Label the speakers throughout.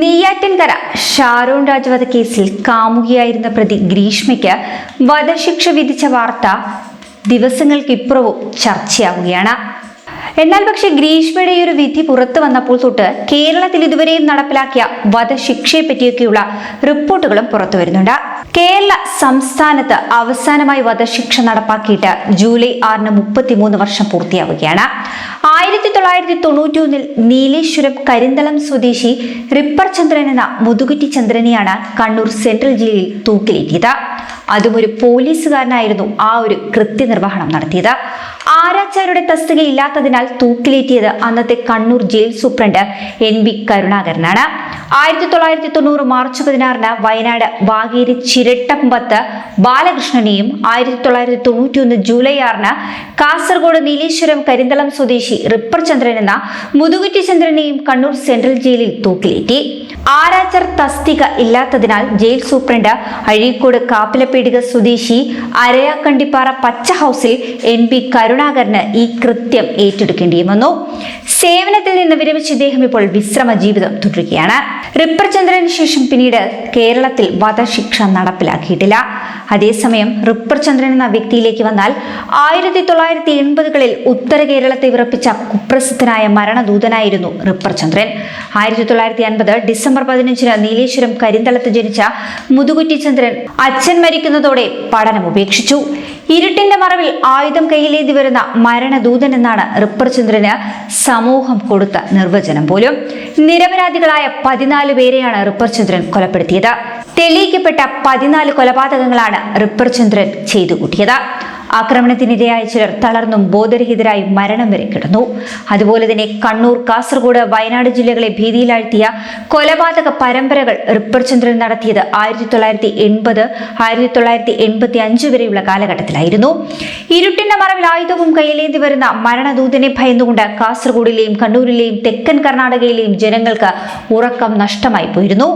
Speaker 1: നെയ്യാറ്റിൻകര ഷാരോൺ രാജവധ കേസിൽ കാമുകിയായിരുന്ന പ്രതി ഗ്രീഷ്മയ്ക്ക് വധശിക്ഷ വിധിച്ച വാർത്ത ദിവസങ്ങൾക്കിപ്പുറവും ചർച്ചയാവുകയാണ്. എന്നാൽ പക്ഷേ ഗ്രീഷ്മയുടെ ഒരു വിധി പുറത്തു വന്നപ്പോൾ തൊട്ട് കേരളത്തിൽ ഇതുവരെയും നടപ്പിലാക്കിയ വധശിക്ഷയെ പറ്റിയൊക്കെയുള്ള റിപ്പോർട്ടുകളും പുറത്തു വരുന്നുണ്ട്. കേരള സംസ്ഥാനത്ത് അവസാനമായി വധശിക്ഷ നടപ്പാക്കിയിട്ട് ജൂലൈ ആറിന് മുപ്പത്തിമൂന്ന് വർഷം പൂർത്തിയാവുകയാണ്. ആയിരത്തി തൊള്ളായിരത്തി തൊണ്ണൂറ്റി ഒന്നിൽ നീലേശ്വരം കരിന്തളം സ്വദേശി റിപ്പർ ചന്ദ്രൻ എന്ന മുതുകുറ്റി ചന്ദ്രനെയാണ് കണ്ണൂർ സെൻട്രൽ ജയിലിൽ തൂക്കിലേറ്റിയത്. അതും ഒരു പോലീസുകാരനായിരുന്നു ആ ഒരു കൃത്യനിർവഹണം നടത്തിയത്. ആരാച്ചാരുടെ തസ്തിക ഇല്ലാത്തതിനാൽ തൂക്കിലേറ്റിയത് അന്നത്തെ Kannur jail superintendent N B കരുണാകരനാണ്. ആയിരത്തി തൊള്ളായിരത്തി തൊണ്ണൂറ് മാർച്ച് പതിനാറിന് വയനാട് വാഗേരി ചിരട്ടമ്പത്ത് ബാലകൃഷ്ണനെയും ആയിരത്തി തൊള്ളായിരത്തി തൊണ്ണൂറ്റി ഒന്ന് ജൂലൈ ആറിന് കാസർഗോഡ് നീലേശ്വരം കരിന്തളം സ്വദേശി റിപ്പർ ചന്ദ്രൻ എന്ന മുതുകുറ്റി ചന്ദ്രനെയും കണ്ണൂർ സെൻട്രൽ ജയിലിൽ തൂക്കിലേറ്റി. ആരാച്ചർ തസ്തിക ഇല്ലാത്തതിനാൽ ജയിൽ സൂപ്രണ്ട് അഴീക്കോട് കാപ്പിലപ്പീടിക സ്വദേശി അരയാക്കണ്ടിപ്പാറ പച്ച ഹൗസിൽ എൻ പി കരുണാകരന് ഈ കൃത്യം ഏറ്റെടുക്കേണ്ടിയും വന്നു സേവനത്തിൽ നിന്ന് വിരമിച്ച ഇദ്ദേഹം ഇപ്പോൾ വിശ്രമ ജീവിതം തുടരുകയാണ്. റിപ്പർ ചന്ദ്രന് ശേഷം പിന്നീട് കേരളത്തിൽ വധശിക്ഷ നടപ്പിലാക്കിയിട്ടില്ല. അതേസമയം റിപ്പർ ചന്ദ്രൻ എന്ന വ്യക്തിയിലേക്ക് വന്നാൽ ആയിരത്തി തൊള്ളായിരത്തി എൺപതുകളിൽ ഉത്തര കേരളത്തെ വിറപ്പിച്ച കുപ്രസിദ്ധനായ മരണദൂതനായിരുന്നു റിപ്പർ ചന്ദ്രൻ ആയിരത്തി തൊള്ളായിരത്തി അൻപത് ഡിസംബർ പതിനഞ്ചിന് നീലേശ്വരം കരിന്തളത്ത് ജനിച്ച മുതുകുറ്റി ചന്ദ്രൻ അച്ഛൻ മരിക്കുന്നതോടെ പഠനം ഉപേക്ഷിച്ചു. ഇരുട്ടിന്റെ മറവിൽ ആയുധം കയ്യിലേന്തി വരുന്ന മരണദൂതൻ എന്നാണ് റിപ്പർ ചന്ദ്രന് സമൂഹം കൊടുത്ത നിർവചനം പോലും. നിരപരാധികളായ പതിനാല് പേരെയാണ് റിപ്പർ ചന്ദ്രൻ കൊലപ്പെടുത്തിയത്. തെളിയിക്കപ്പെട്ട പതിനാല് കൊലപാതകങ്ങളാണ് റിപ്പർ ചന്ദ്രൻ ചെയ്തു കൂട്ടിയത് ആക്രമണത്തിനിരയായ ചിലർ തളർന്നും ബോധരഹിതരായി മരണം വരെ കിടന്നു. അതുപോലെ തന്നെ കണ്ണൂർ കാസർഗോഡ് വയനാട് ജില്ലകളെ ഭീതിയിലാഴ്ത്തിയ കൊലപാതക പരമ്പരകൾ റിപ്പർചന്ദ്രൻ നടത്തിയത് ആയിരത്തി തൊള്ളായിരത്തി എൺപത് ആയിരത്തി തൊള്ളായിരത്തി എൺപത്തി അഞ്ച് വരെയുള്ള കാലഘട്ടത്തിലായിരുന്നു. ഇരുട്ടിന്റെ മറവിൽ ആയുധവും കയ്യിലേന്തി വരുന്ന മരണദൂതനെ ഭയന്നുകൊണ്ട് കാസർഗോഡിലെയും കണ്ണൂരിലെയും തെക്കൻ കർണാടകയിലെയും ജനങ്ങൾക്ക് ഉറക്കം നഷ്ടമായി പോയിരുന്നു.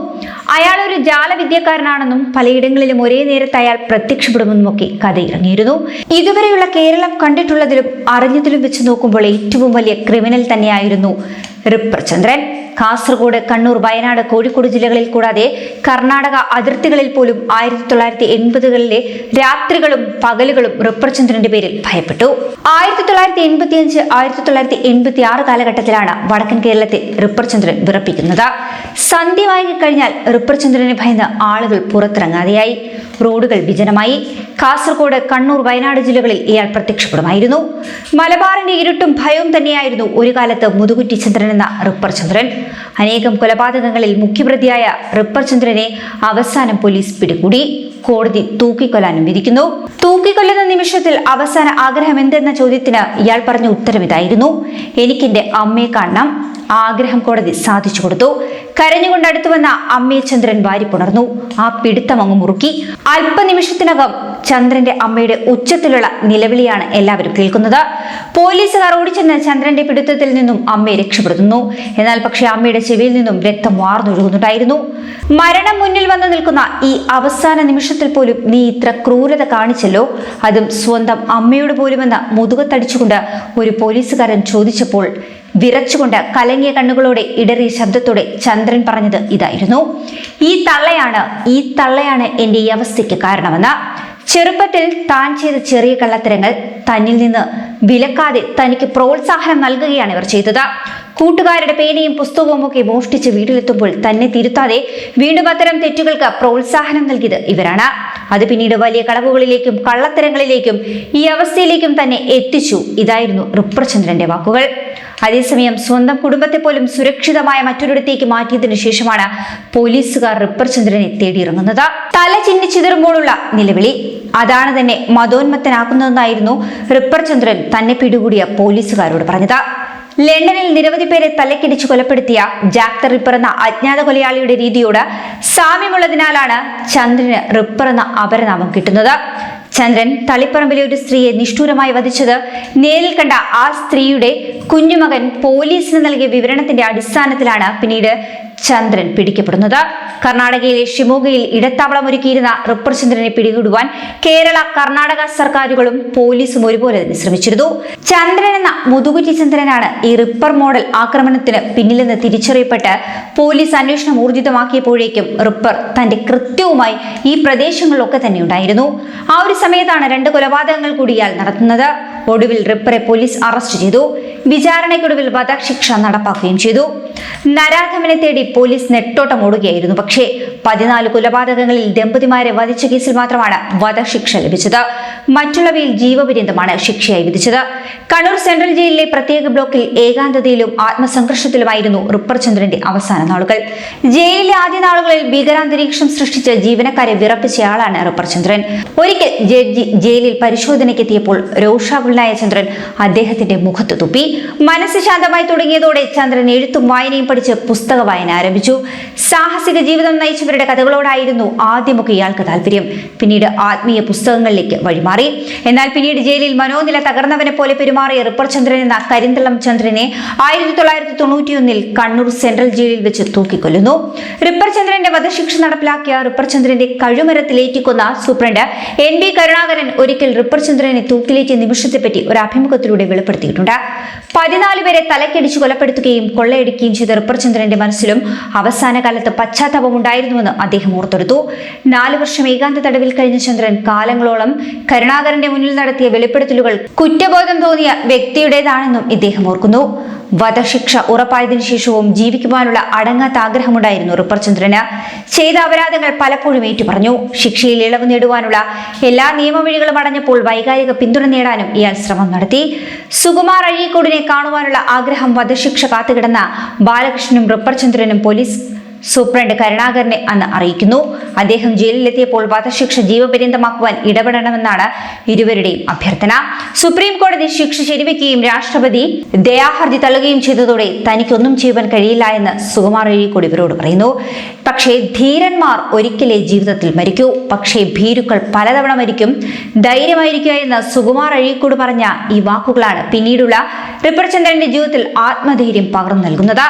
Speaker 1: അയാൾ ഒരു ജാലവിദ്യക്കാരനാണെന്നും പലയിടങ്ങളിലും ഒരേ നേരത്ത് അയാൾ പ്രത്യക്ഷപ്പെടുമെന്നുമൊക്കെ കഥയിറങ്ങിയിരുന്നു. ഇതുവരെയുള്ള കേരളം കണ്ടിട്ടുള്ളതിലും അറിഞ്ഞതിലും വെച്ച് നോക്കുമ്പോൾ ഏറ്റവും വലിയ ക്രിമിനൽ തന്നെയായിരുന്നു റിപ്പർ ചന്ദ്രൻ കാസർഗോഡ് കണ്ണൂർ വയനാട് കോഴിക്കോട് ജില്ലകളിൽ കൂടാതെ കർണാടക അതിർത്തികളിൽ പോലും ആയിരത്തി തൊള്ളായിരത്തി എൺപതുകളിലെ രാത്രികളും പകലുകളും റിപ്പർ ചന്ദ്രന്റെ പേരിൽ ഭയപ്പെട്ടു. ആയിരത്തി തൊള്ളായിരത്തി എൺപത്തി അഞ്ച് ആയിരത്തി തൊള്ളായിരത്തി എൺപത്തി ആറ് കാലഘട്ടത്തിലാണ് വടക്കൻ കേരളത്തിൽ റിപ്പർ ചന്ദ്രൻ വിറപ്പിക്കുന്നത്. സന്ധ്യ കഴിഞ്ഞാൽ റിപ്പർ ചന്ദ്രനെ ഭയന്ന് ആളുകൾ പുറത്തിറങ്ങാതെയായി. റോഡുകൾ വിജനമായി. കാസർഗോഡ് കണ്ണൂർ വയനാട് ജില്ലകളിൽ ഇയാൾ പ്രത്യക്ഷപ്പെടുമായിരുന്നു. മലബാറിന്റെ ഇരുട്ടും ഭയവും തന്നെയായിരുന്നു ഒരു കാലത്ത് മുതുകുറ്റി ചന്ദ്രൻ എന്ന റിപ്പർ ചന്ദ്രൻ. അനേകം കൊലപാതകങ്ങളിൽ മുഖ്യപ്രതിയായ റിപ്പർ ചന്ദ്രനെ അവസാനം പോലീസ് പിടികൂടി. കോടതി തൂക്കിക്കൊല്ലാനും വിധിക്കുന്നു. തൂക്കിക്കൊല്ലുന്ന നിമിഷത്തിൽ അവസാന ആഗ്രഹം എന്തെന്ന ചോദ്യത്തിന് ഇയാൾ പറഞ്ഞ ഉത്തരം ഇതായിരുന്നു എനിക്കെന്റെ അമ്മയെ കാണണം. ആഗ്രഹം കോടതി സാധിച്ചു കൊടുത്തു. കരഞ്ഞുകൊണ്ട് അടുത്തു വന്ന അമ്മയെ ചന്ദ്രൻ വാരിപ്പുണർന്നു ആ പിടുത്തം അങ്ങ് മുറുക്കി. അല്പനിമിഷത്തിനകം ചന്ദ്രന്റെ അമ്മയുടെ ഉച്ചത്തിലുള്ള നിലവിളിയാണ് എല്ലാവരും കേൾക്കുന്നത്. പോലീസുകാർ ഓടിച്ചെന്ന് ചന്ദ്രന്റെ പിടുത്തത്തിൽ നിന്നും അമ്മയെ രക്ഷപ്പെടുത്തുന്നു. എന്നാൽ പക്ഷേ അമ്മയുടെ ചെവിയിൽ നിന്നും രക്തം വാർന്നൊഴുകുന്നുണ്ടായിരുന്നു. മരണം മുന്നിൽ വന്നു നിൽക്കുന്ന ഈ അവസാന നിമിഷത്തിൽ പോലും നീ ഇത്ര ക്രൂരത കാണിച്ചല്ലോ. അതും സ്വന്തം അമ്മയോട് പോലുമെന്ന് മുതുകത്തടിച്ചുകൊണ്ട് ഒരു പോലീസുകാരൻ ചോദിച്ചപ്പോൾ വിറച്ചുകൊണ്ട് കലങ്ങിയ കണ്ണുകളോടെ ഇടറിയ ശബ്ദത്തോടെ ചന്ദ്രൻ പറഞ്ഞത് ഇതായിരുന്നു. ഈ തള്ളയാണ് ഈ തള്ളയാണ് എന്റെ ഈ അവസ്ഥയ്ക്ക് കാരണമെന്ന്. ചെറുപ്പത്തിൽ താൻ ചെയ്ത ചെറിയ കള്ളത്തരങ്ങൾ തന്നിൽ നിന്ന് വിലക്കാതെ തനിക്ക് പ്രോത്സാഹനം നൽകുകയാണ് ഇവർ ചെയ്തത്. കൂട്ടുകാരുടെ പേനയും പുസ്തകവും ഒക്കെ മോഷ്ടിച്ച് വീട്ടിലെത്തുമ്പോൾ തന്നെ തിരുത്താതെ വീണ്ടും അത്തരം തെറ്റുകൾക്ക് പ്രോത്സാഹനം നൽകിയത് ഇവരാണ്. അത് പിന്നീട് വലിയ കളവുകളിലേക്കും കള്ളത്തരങ്ങളിലേക്കും ഈ അവസ്ഥയിലേക്കും തന്നെ എത്തിച്ചു. ഇതായിരുന്നു റിപ്രചന്ദ്രന്റെ വാക്കുകൾ. അതേസമയം സ്വന്തം കുടുംബത്തെ പോലും സുരക്ഷിതമായ മറ്റൊരിടത്തേക്ക് മാറ്റിയതിനു ശേഷമാണ് പോലീസുകാർ റിപ്പർ ചന്ദ്രനെ തേടിയിറങ്ങുന്നത്. തല ചിന്നി ചിതറുമ്പോഴുള്ള നിലവിളി. അതാണ് തന്നെ മതോന്മത്തനാക്കുന്നതെന്നായിരുന്നു റിപ്പർ ചന്ദ്രൻ തന്നെ പിടികൂടിയ പോലീസുകാരോട് പറഞ്ഞത്. ലണ്ടനിൽ നിരവധി പേരെ തലക്കിടിച്ച് കൊലപ്പെടുത്തിയ ജാക്ക് ദ റിപ്പർ എന്ന അജ്ഞാത കൊലയാളിയുടെ രീതിയോട് സാമ്യമുള്ളതിനാലാണ് ചന്ദ്രന് റിപ്പർ എന്ന അപരനാമം കിട്ടുന്നത്. ചന്ദ്രൻ തളിപ്പറമ്പിലെ ഒരു സ്ത്രീയെ നിഷ്ഠൂരമായി വധിച്ചത് നേരിൽ കണ്ട ആ സ്ത്രീയുടെ കുഞ്ഞുമകൻ പോലീസിന് നൽകിയ വിവരണത്തിന്റെ അടിസ്ഥാനത്തിലാണ്. പിന്നീട് ചന്ദ്രൻ പിടിക്കപ്പെടുന്നത്. കർണാടകയിലെ ഷിമോഗയിൽ ഇടത്താവളം ഒരുക്കിയിരുന്ന റിപ്പർ ചന്ദ്രനെ പിടികൂടുവാൻ കേരള കർണാടക സർക്കാരുകളും പോലീസും ഒരുപോലെ തന്നെ ശ്രമിച്ചിരുന്നു. ചന്ദ്രൻ എന്ന മുതുകുറ്റി ചന്ദ്രനാണ് ഈ റിപ്പർ മോഡൽ ആക്രമണത്തിന് പിന്നിലെന്ന് തിരിച്ചറിയപ്പെട്ട് പോലീസ് അന്വേഷണം ഊർജിതമാക്കിയപ്പോഴേക്കും റിപ്പർ തന്റെ കൃത്യവുമായി ഈ പ്രദേശങ്ങളിലൊക്കെ തന്നെ ഉണ്ടായിരുന്നു. ആ ഒരു സമയത്താണ് രണ്ട് കൊലപാതകങ്ങൾ കൂടിയാൽ നടത്തുന്നത്. ഒടുവിൽ റിപ്പറെ പോലീസ് അറസ്റ്റ് ചെയ്തു. വിചാരണയ്ക്കൊടുവിൽ വധശിക്ഷ നടപ്പാക്കുകയും ചെയ്തു. നരാധമനെ തേടി പോലീസ് നെട്ടോട്ടം ഓടുകയായിരുന്നു പക്ഷേ പതിനാല് കൊലപാതകങ്ങളിൽ ദമ്പതിമാരെ വധിച്ച കേസിൽ മാത്രമാണ് വധശിക്ഷ ലഭിച്ചത്. മറ്റുള്ളവയിൽ ജീവപര്യന്തമാണ് ശിക്ഷയായി വിധിച്ചത്. കണ്ണൂർ സെൻട്രൽ ജയിലിലെ പ്രത്യേക ബ്ലോക്കിൽ ഏകാന്തതയിലും ആത്മസംഘർഷത്തിലുമായിരുന്നു റിപ്പർ ചന്ദ്രന്റെ അവസാന നാളുകൾ. ജയിലിലെ ആദ്യ നാളുകളിൽ ഭീകരാന്തരീക്ഷം സൃഷ്ടിച്ച ജീവനക്കാരെ വിറപ്പിച്ചയാളാണ് റിപ്പർ ചന്ദ്രൻ. ഒരിക്കൽ ജഡ്ജി ജയിലിൽ പരിശോധനയ്ക്കെത്തിയപ്പോൾ രോഷാകുലനായ ചന്ദ്രൻ അദ്ദേഹത്തിന്റെ മുഖത്ത് തുപ്പി. മനസ്സ് ശാന്തമായി തുടങ്ങിയതോടെ ചന്ദ്രൻ എഴുത്തും വായനയും പഠിച്ച് പുസ്തക വായന ആരംഭിച്ചു. സാഹസിക ജീവിതം നയിച്ചവരുടെ കഥകളോടായിരുന്നു ആദ്യമൊക്കെ ഇയാൾക്ക് താല്പര്യം. പിന്നീട് ആത്മീയ പുസ്തകങ്ങളിലേക്ക് വഴിമാറി. എന്നാൽ പിന്നീട് ജയിലിൽ മനോനില തകർന്നവനെ പോലെ പെരുമാറിയ റിപ്പർ ചന്ദ്രൻ എന്ന കരിന്തളം ചന്ദ്രനെ ആയിരത്തി തൊള്ളായിരത്തി തൊണ്ണൂറ്റിയൊന്നിൽ കണ്ണൂർ സെൻട്രൽ ജയിലിൽ വെച്ച് തൂക്കിക്കൊല്ലുന്നു. റിപ്പർ ചന്ദ്രന്റെ വധശിക്ഷ നടപ്പിലാക്കിയ റിപ്പർ ചന്ദ്രന്റെ കഴുമരത്തിലേറ്റിക്കൊന്ന സൂപ്രണ്ട് എൻ ബി കരുണാകരൻ ഒരിക്കൽ റിപ്പർ ചന്ദ്രനെ തൂക്കിലേറ്റിയ നിമിഷത്തെപ്പറ്റി ഒരു അഭിമുഖത്തിലൂടെ വെളിപ്പെടുത്തിയിട്ടുണ്ട്. പതിനാല് പേരെ തലക്കടിച്ച് കൊലപ്പെടുത്തുകയും കൊള്ളയടിക്കുകയും ചെയ്ത റിപ്പർചന്ദ്രന്റെ മനസ്സിലും അവസാന കാലത്ത് പശ്ചാത്തപം ഉണ്ടായിരുന്നുവെന്ന് അദ്ദേഹം ഓർത്തെടുത്തു. നാല് വർഷം ഏകാന്ത തടവിൽ കഴിഞ്ഞ ചന്ദ്രൻ കാലങ്ങളോളം കരുണാകരന്റെ മുന്നിൽ നടത്തിയ വെളിപ്പെടുത്തലുകൾ കുറ്റബോധം തോന്നിയ വ്യക്തിയുടേതാണെന്നും ഇദ്ദേഹം ഓർക്കുന്നു. വധശിക്ഷ ഉറപ്പായതിനു ശേഷവും ജീവിക്കുവാനുള്ള അടങ്ങാത്ത ആഗ്രഹമുണ്ടായിരുന്നു റിപ്പർ ചന്ദ്രന് ചെയ്ത അപരാധങ്ങൾ പലപ്പോഴും ഏറ്റുപറഞ്ഞു. ശിക്ഷയിൽ ഇളവ് നേടുവാനുള്ള എല്ലാ നിയമവഴികളും അടഞ്ഞപ്പോൾ വൈകാരിക പിന്തുണ നേടാനും ഇയാൾ ശ്രമം നടത്തി. സുകുമാർ അഴീക്കോടിനെ കാണുവാനുള്ള ആഗ്രഹം വധശിക്ഷ കാത്തുകിടന്ന ബാലകൃഷ്ണനും റിപ്പർ ചന്ദ്രനും പോലീസ് സൂപ്രണ്ട് കരുണാകരനെ അന്ന് അറിയിക്കുന്നു. അദ്ദേഹം ജയിലിലെത്തിയപ്പോൾ വധശിക്ഷ ജീവപര്യന്തമാക്കുവാൻ ഇടപെടണമെന്നാണ് ഇരുവരുടെയും അഭ്യർത്ഥന. സുപ്രീം കോടതി ശിക്ഷ ശരിവെക്കുകയും രാഷ്ട്രപതി ദയാഹർജി തള്ളുകയും ചെയ്തതോടെ തനിക്കൊന്നും ചെയ്യുവാൻ കഴിയില്ല എന്ന് സുകുമാർ അഴീക്കോട് ഇവരോട് പറയുന്നു. പക്ഷേ ധീരന്മാർ ഒരിക്കലേ ജീവിതത്തിൽ മരിക്കൂ. പക്ഷേ ഭീരുക്കൾ പലതവണ മരിക്കും. ധൈര്യമായിരിക്കുക എന്ന് സുകുമാർ അഴീക്കോട് പറഞ്ഞ ഈ വാക്കുകളാണ് പിന്നീടുള്ള റിപ്പർചന്ദ്രന്റെ ജീവിതത്തിൽ ആത്മധൈര്യം പകർന്നു നൽകുന്നത്.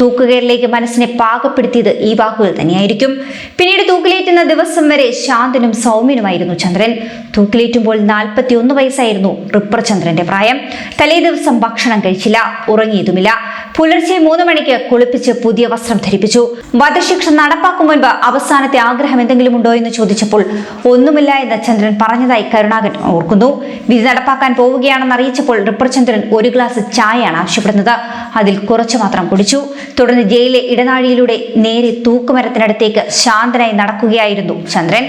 Speaker 1: തൂക്കുകയറിലേക്ക് മനസ്സിനെ പാകപ്പെടുത്തിയത് ഈ വാക്കുകൾ തന്നെയായിരിക്കും. പിന്നീട് തൂക്കിലേറ്റുന്ന ദിവസം വരെ ശാന്തനും സൗമ്യനുമായിരുന്നു ചന്ദ്രൻ. തൂക്കിലേറ്റുമ്പോൾ നാൽപ്പത്തി ഒന്ന് വയസ്സായിരുന്നു റിപ്പർ ചന്ദ്രന്റെ പ്രായം. തലേ ദിവസം ഭക്ഷണം കഴിച്ചില്ല ഉറങ്ങിയതുമില്ല. പുലർച്ചെ മൂന്ന് മണിക്ക് കുളിപ്പിച്ച് പുതിയ വസ്ത്രം ധരിപ്പിച്ചു. വധശിക്ഷ നടപ്പാക്കും മുൻപ് അവസാനത്തെ ആഗ്രഹം എന്തെങ്കിലും ഉണ്ടോ എന്ന് ചോദിച്ചപ്പോൾ ഒന്നുമില്ല എന്ന് ചന്ദ്രൻ പറഞ്ഞതായി കരുണാകരൻ ഓർക്കുന്നു. വിധി നടപ്പാക്കാൻ പോവുകയാണെന്ന് അറിയിച്ചപ്പോൾ റിപ്രചന്ദ്രൻ ഒരു ഗ്ലാസ് ചായയാണ് ആവശ്യപ്പെടുന്നത്. അതിൽ കുറച്ചു മാത്രം കുടിച്ചു. തുടർന്ന് ജയിലിലെ ഇടനാഴിയിലൂടെ നേരെ തൂക്കുമരത്തിനടുത്തേക്ക് ശാന്തനായി നടക്കുകയായിരുന്നു ചന്ദ്രൻ.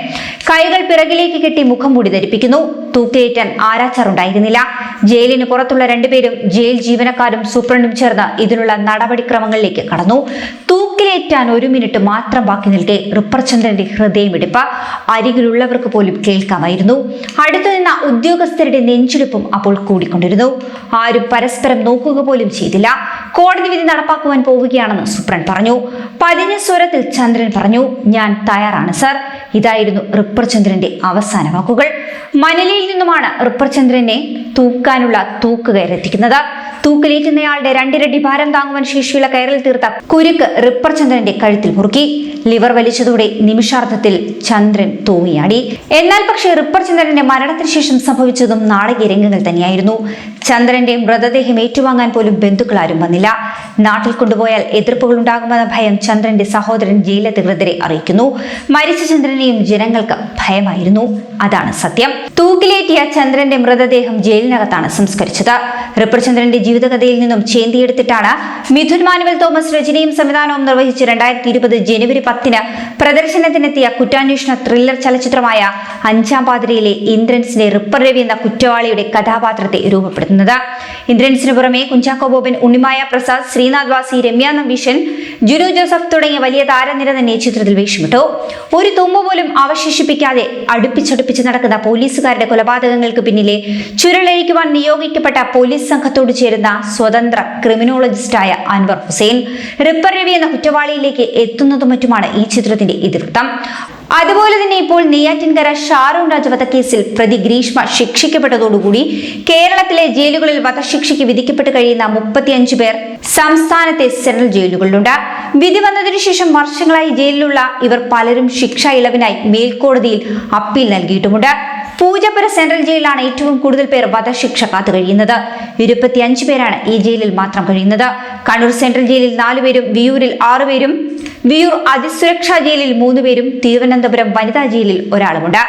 Speaker 1: കൈകൾ പിറകിലേക്ക് കെട്ടി മുഖം മൂടി ധരിപ്പിക്കുന്നു. തൂക്കേറ്റാൻ ആരാച്ചാർ ഉണ്ടായിരുന്നില്ല ജയിലിന് പുറത്തുള്ള രണ്ടുപേരും ജയിൽ ജീവനക്കാരും സൂപ്രണ്ടും ചേർന്ന് ഇതിനുള്ള നടപടിക്രമങ്ങളിലേക്ക് കടന്നു. തൂക്കിലേറ്റാൻ ഒരു മിനിറ്റ് മാത്രം ബാക്കി നിൽക്കെ റിപ്പർചന്ദ്രന്റെ ഹൃദയമിടിപ്പ് അരികിലുള്ളവർക്ക് പോലും കേൾക്കാമായിരുന്നു. അടുത്തു നിന്ന ഉദ്യോഗസ്ഥരുടെ നെഞ്ചിടിപ്പും അപ്പോൾ കൂടിക്കൊണ്ടിരുന്നു. ആരും പരസ്പരം നോക്കുക പോലും ചെയ്തില്ല. കോടതി വിധി നടപ്പാക്കുവാൻ പോവുകയാണെന്ന് സുപ്രണ്ട് പറഞ്ഞു. പതിഞ്ഞ സ്വരത്തിൽ ചന്ദ്രൻ പറഞ്ഞു ഞാൻ തയ്യാറാണ് സർ. ഇതായിരുന്നു റിപ്പർ ചന്ദ്രന്റെ അവസാന വാക്കുകൾ. മനലിയിൽ നിന്നുമാണ് റിപ്പർ ചന്ദ്രനെ തൂക്കാനുള്ള തൂക്കുകയറെത്തിക്കുന്നത് തൂക്കിലേറ്റുന്നയാളുടെ രണ്ടിരട്ടി ഭാരം താങ്ങുവാൻ ശേഷിയുള്ള കയറിൽ തീർത്ത കുരുക്ക് റിപ്പർ ചന്ദ്രന്റെ കഴുത്തിൽ മുറുക്കി. ലിവർ വലിച്ചതോടെ നിമിഷാർത്ഥത്തിൽ ചന്ദ്രൻ തൂങ്ങിയാടി. എന്നാൽ പക്ഷേ റിപ്പർ ചന്ദ്രന്റെ മരണത്തിന് ശേഷം സംഭവിച്ചതും നാടകീയ രംഗങ്ങൾ തന്നെയായിരുന്നു. ചന്ദ്രന്റെ മൃതദേഹം ഏറ്റുവാങ്ങാൻ പോലും ബന്ധുക്കൾ ആരും വന്നില്ല. നാട്ടിൽ കൊണ്ടുപോയാൽ എതിർപ്പുകൾ ഉണ്ടാകുമെന്ന ഭയം ചന്ദ്രന്റെ സഹോദരൻ ജയിലധികൃതരെ അറിയിക്കുന്നു. മരിച്ച ചന്ദ്രനെയും ജനങ്ങൾക്ക് ഭയമായിരുന്നു. അതാണ് സത്യം. തൂക്കിലേറ്റിയ ചന്ദ്രന്റെ മൃതദേഹം ജയിലിനകത്താണ് സംസ്കരിച്ചത്. റിപ്പർ ചന്ദ്രന്റെ ജീവിതകഥയിൽ നിന്നും ചേന്തിയെടുത്തിട്ടാണ് മിഥുൻ മാനുവൽ തോമസ് രചനയും സംവിധാനവും നിർവഹിച്ച് രണ്ടായിരത്തി ഇരുപത് ജനുവരി പത്തിന് പ്രദർശനത്തിനെത്തിയ കുറ്റാന്വേഷണ ത്രില്ലർ ചലച്ചിത്രമായ അഞ്ചാം പാതിരയിലെ ഇന്ദ്രൻസിനെ റിപ്പർ രവി എന്ന കുറ്റവാളിയുടെ കഥാപാത്രത്തെ രൂപപ്പെടുത്തുന്നത്. ഇന്ദ്രൻസിന് പുറമെ കുഞ്ചാക്കോ ബോബൻ ഉണ്ണിമായ പ്രസാദ് ശ്രീനാഥ് വാസി രമ്യ നമ്പീശൻ ജുനു ജോസഫ് തുടങ്ങിയ വലിയ താരനിര തന്നെ ചിത്രത്തിൽ വേഷമിട്ടു. ഒരു തുമ്പ് പോലും അവശേഷിപ്പിക്കാതെ അടുപ്പിച്ചടുപ്പിച്ച് നടക്കുന്ന പോലീസുകാരുടെ കൊലപാതകങ്ങൾക്ക് പിന്നിലെ ചുരുളഴിക്കുവാൻ നിയോഗിക്കപ്പെട്ട പോലീസ് സംഘത്തോട് ചേരുന്ന സ്വതന്ത്ര ക്രിമിനോളജിസ്റ്റായ അൻവർ ഹുസൈൻ റിപ്പർ രവി എന്ന കുറ്റവാളിയിലേക്ക് എത്തുന്നതും മറ്റുമാണ് ഈ ചിത്രത്തിന്റെ ഇതിവൃത്തം. അതുപോലെ തന്നെ ഇപ്പോൾ നെയ്യാറ്റിൻകര ഷാറൂൺ രാജ് വധക്കേസിൽ പ്രതി ഗ്രീഷ്മ ശിക്ഷിക്കപ്പെട്ടതോടുകൂടി കേരളത്തിലെ ജയിലുകളിൽ വധശിക്ഷയ്ക്ക് വിധിക്കപ്പെട്ട് കഴിയുന്ന മുപ്പത്തിയഞ്ച് പേർ സംസ്ഥാനത്തെ സെൻട്രൽ ജയിലുകളിലുണ്ട്. വിധി വന്നതിനു ശേഷം വർഷങ്ങളായി ജയിലിലുള്ള ഇവർ പലരും ശിക്ഷ ഇളവിനായി മേൽക്കോടതിയിൽ അപ്പീൽ നൽകിയിട്ടുമുണ്ട്. പൂജപ്പുര സെൻട്രൽ ജയിലിലാണ് ഏറ്റവും കൂടുതൽ പേർ വധശിക്ഷ കാത്തു കഴിയുന്നത്. ഇരുപത്തിയഞ്ച് പേരാണ് ഈ ജയിലിൽ മാത്രം കഴിയുന്നത്. കണ്ണൂർ സെൻട്രൽ ജയിലിൽ നാലുപേരും വിയൂരിൽ ആറുപേരും വിയൂർ അതിസുരക്ഷാ ജയിലിൽ മൂന്നുപേരും തിരുവനന്തപുരം വനിതാ ജയിലിൽ ഒരാളുമുണ്ട്.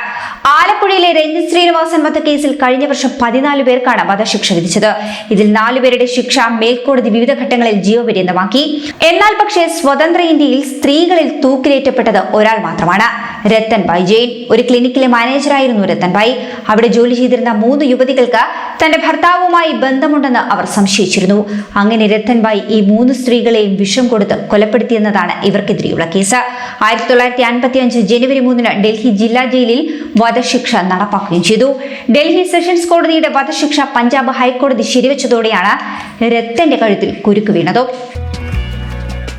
Speaker 1: ആലപ്പുഴയിലെ രഞ്ജിത് ശ്രീനിവാസൻ വധക്കേസിൽ കഴിഞ്ഞ വർഷം പതിനാല് പേർക്കാണ് വധശിക്ഷ വിധിച്ചത്. ഇതിൽ നാലുപേരുടെ ശിക്ഷ മേൽക്കോടതി വിവിധ ഘട്ടങ്ങളിൽ ജീവപര്യന്തമാക്കി. എന്നാൽ പക്ഷേ സ്വതന്ത്ര ഇന്ത്യയിൽ സ്ത്രീകളിൽ തൂക്കിലേറ്റപ്പെട്ടത് ഒരാൾ മാത്രമാണ്. രത്തൻ ബായ് ജെയിൻ ഒരു ക്ലിനിക്കിലെ മാനേജറായിരുന്നു രത്തൻ ബായ് അവിടെ ജോലി ചെയ്തിരുന്ന മൂന്ന് യുവതികൾക്ക് തന്റെ ഭർത്താവുമായി ബന്ധമുണ്ടെന്ന് അവർ സംശയിച്ചിരുന്നു. അങ്ങനെ രത്തൻ ബായ് ഈ മൂന്ന് സ്ത്രീകളെയും വിഷം കൊടുത്ത് കൊലപ്പെടുത്തിയെന്നതാണ് ഇവർക്കെതിരെയുള്ള കേസ്. ആയിരത്തി തൊള്ളായിരത്തി അൻപത്തി അഞ്ച് ജനുവരി മൂന്നിന് ഡൽഹി ജില്ലാ ജയിലിൽ വധശിക്ഷ നടപ്പാക്കുകയും ചെയ്തു. ഡൽഹി സെഷൻസ് കോടതിയുടെ വധശിക്ഷ പഞ്ചാബ് ഹൈക്കോടതി ശരിവെച്ചതോടെയാണ് രത്തന്റെ കഴുത്തിൽ കുരുക്ക് വീണത്.